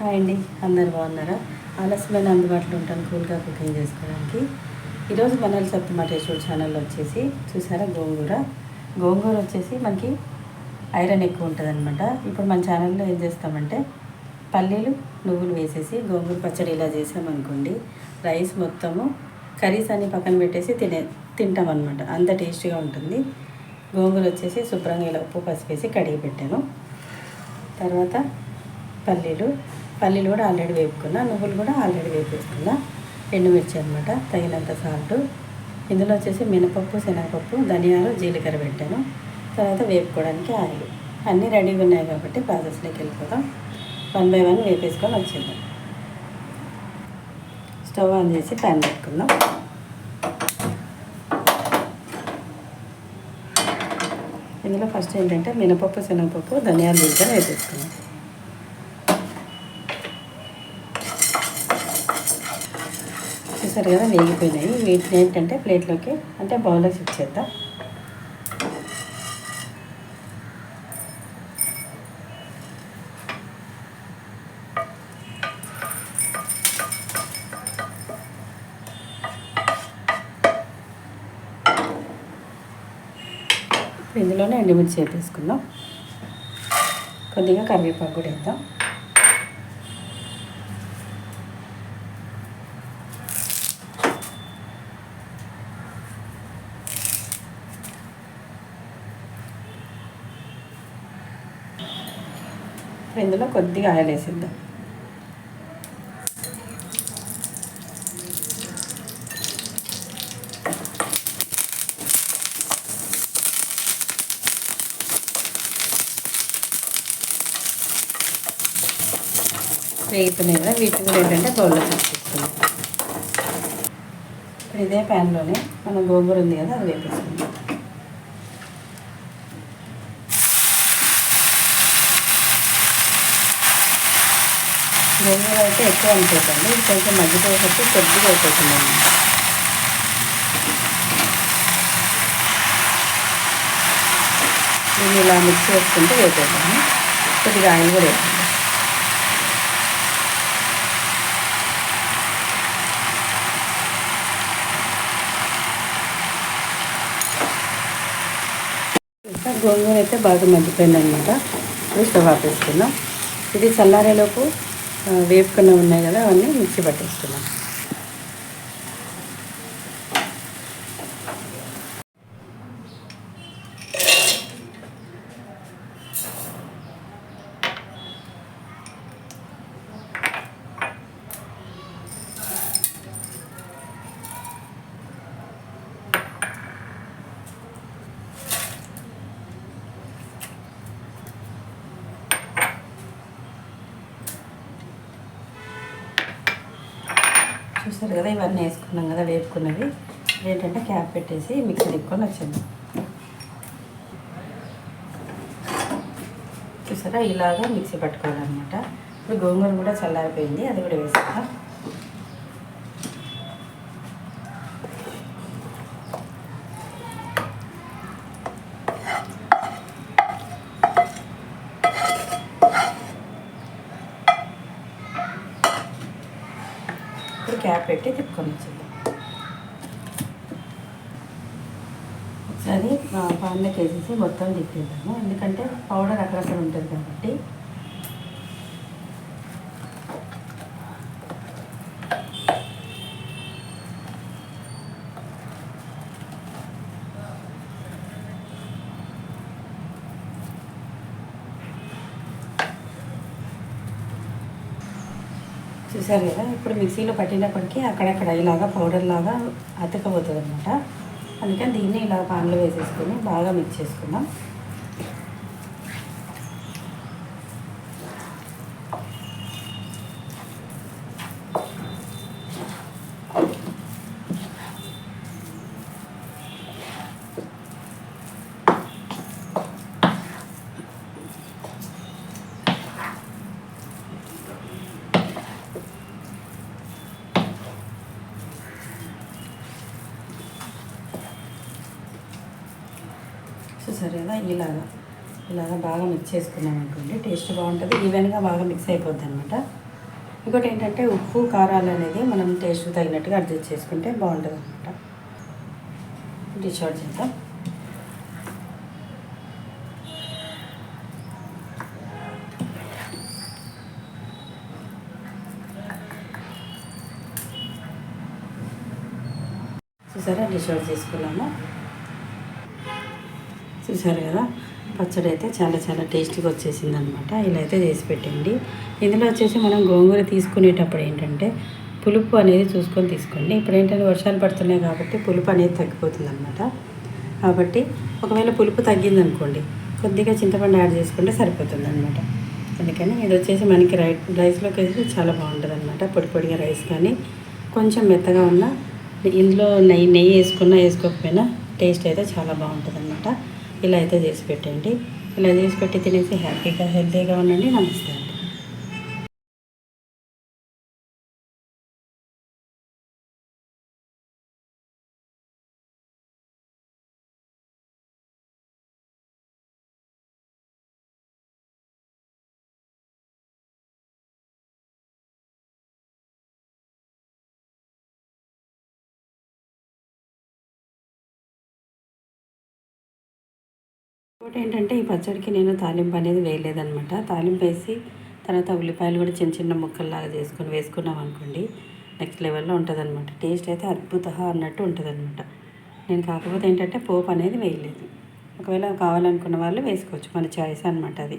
Hi అండి. అందరు బాగున్నారా? ఆలస్యమైన అందుబాటులో ఉంటాను కూల్గా కుకింగ్ చేసుకోవడానికి. ఈరోజు మనల్ సత్తు మటేశ్వర్ ఛానల్లో వచ్చేసి చూసారా గోంగూర? గోంగూర వచ్చేసి మనకి ఐరన్ ఎక్కువ ఉంటుంది అనమాట ఇప్పుడు మన ఛానల్లో ఏం చేస్తామంటే పల్లీలు నువ్వులు వేసేసి గోంగూర పచ్చడి ఇలా చేసామనుకోండి రైస్ మొత్తము కర్రీస్ అన్ని పక్కన పెట్టేసి తినే తింటాం అనమాట అంత టేస్టీగా ఉంటుంది. గోంగూర వచ్చేసి శుభ్రంగా ఇలా ఉప్పు పసిపేసి కడిగి పెట్టాను. తర్వాత పల్లీలు పల్లీలు కూడా ఆల్రెడీ వేపుకున్నా నువ్వులు కూడా ఆల్రెడీ వేపేసుకున్నా. ఎండుమిర్చి అనమాట తగినంత సాల్ట్. ఇందులో వచ్చేసి మినపప్పు శనగపప్పు ధనియాలు జీలకర్ర పెట్టాను. తర్వాత వేపుకోవడానికి ఆయిల్. అన్నీ రెడీగా ఉన్నాయి కాబట్టి ప్రాసెస్లోకి వెళ్ళిపోదాం. వన్ బై వన్ వేపేసుకొని వచ్చింది స్టవ్ ఆన్ చేసి ప్యాన్ పెట్టుకుందాం. ఇందులో ఫస్ట్ ఏంటంటే మినపప్పు శనగపప్పు ధనియాలు జీలకర్ర వేపేసుకున్నాం చూసారు కదా వేగిపోయినాయి. వీటిని ఏంటంటే ప్లేట్లోకి అంటే బౌల్లోకి ఇచ్చేద్దాం చేద్దాం. ఇందులోనే ఎండుమిర్చి వేపేసుకుందాం. కొద్దిగా కరివేపాకు కూడా వేద్దాం. ఇందులో కొద్దిగా ఆయిల్ వేసిద్దాం వేగుతున్నాయి కదా వీటిని కూడా ఏంటంటే బౌల్లో తీసుకుందాం ఇప్పుడు ఇదే ప్యాన్లోనే మనం గోంగూర ఉంది కదా అది వేపేసుకుందాం గోంగూర అయితే ఎక్కువ అనుకోకండి ఇది కొంచెం మగ్గిపోయేటప్పుడు కొద్దిగా అయిపోతుంది అన్నమాట. దీన్ని ఇలా మిక్స్ చేసుకుంటూ వేపేద్దాము కొద్దిగా ఆయిల్ కూడా వేద్దాం ఇంకా గోంగూర అయితే బాగా మగ్గిపోయిందనమాట ఇప్పుడు స్టవ్ ఆపేసుకుందాం. ఇది చల్లారేలోపు వేపుకున్న ఉన్నాయి కదా అవన్నీ మిక్సీ పట్టేస్తున్నాను. చూసారు కదా ఇవన్నీ వేసుకున్నాం కదా వేపుకున్నవి. ఏంటంటే క్యాప్ పెట్టేసి మిక్సీ తిప్పుకొని వచ్చింది చూసారా? ఇలాగా మిక్సీ పట్టుకోవాలన్నమాట. ఇప్పుడు గోంగూర కూడా చల్లారిపోయింది అది కూడా వేసుకుందాం ఇప్పుడు క్యాప్ పెట్టి తిప్పుకొని వచ్చింది అది పాన్లోకి వేసేసి మొత్తం తిప్పేద్దాము. ఎందుకంటే పౌడర్ అక్కడక్కడ ఉంటుంది కాబట్టి. చూసారు కదా ఇప్పుడు మిక్సీలో పట్టినప్పటికీ అక్కడక్కడ ఇలాగా పౌడర్ లాగా అతకపోతుంది అనమాట అందుకని దీన్ని ఇలా పాన్లో వేసేసుకొని బాగా మిక్స్ చేసుకుందాం. సరేనా ఇలాగా ఇలాగా బాగా మిక్స్ చేసుకున్నాం అనుకోండి టేస్ట్ బాగుంటుంది ఈవెన్గా బాగా మిక్స్ అయిపోద్ది అనమాట ఇంకోటి ఏంటంటే ఉప్పు కారాలు అనేది మనం టేస్ట్ తగినట్టుగా అడ్జస్ట్ చేసుకుంటే బాగుంటుంది అనమాట డిష్ అవుట్ చేద్దాం. చూసారా? డిష్ అవుట్ చేసుకున్నాము. చూసారు కదా? పచ్చడి అయితే చాలా చాలా టేస్టీగా వచ్చేసింది అనమాట ఇలా అయితే చేసి పెట్టండి. ఇందులో వచ్చేసి మనం గోంగూర తీసుకునేటప్పుడు ఏంటంటే పులుపు అనేది చూసుకొని తీసుకోండి. ఇప్పుడు ఏంటంటే వర్షాలు పడుతున్నాయి కాబట్టి పులుపు అనేది తగ్గిపోతుంది అనమాట కాబట్టి ఒకవేళ పులుపు తగ్గింది అనుకోండి కొద్దిగా చింతపండు యాడ్ చేసుకుంటే సరిపోతుంది అనమాట అందుకని ఇది వచ్చేసి మనకి రై రైస్లోకి వేసి చాలా బాగుంటుంది అనమాట పొడి పొడిగా రైస్ కానీ కొంచెం మెత్తగా ఉన్న ఇందులో నెయ్యి నెయ్యి వేసుకున్నా వేసుకోకపోయినా టేస్ట్ అయితే చాలా బాగుంటుంది అనమాట ఇలా అయితే చేసి పెట్టండి. ఇలా చేసి పెట్టి తినేసి హ్యాపీగా హెల్తీగా ఉండండి. నమస్తే ఇంకోటి ఏంటంటే ఈ పచ్చడికి నేను తాలింపు అనేది వేయలేదనమాట తాలింపు వేసి తర్వాత ఉల్లిపాయలు కూడా చిన్న చిన్న ముక్కల్లాగా చేసుకొని వేసుకున్నాం అనుకోండి నెక్స్ట్ లెవెల్లో ఉంటుంది అనమాట టేస్ట్ అయితే అద్భుత అన్నట్టు ఉంటుంది అనమాట నేను కాకపోతే ఏంటంటే పోపు అనేది వేయలేదు. ఒకవేళ కావాలనుకున్న వాళ్ళు వేసుకోవచ్చు. మన చాయిస్ అనమాట అది.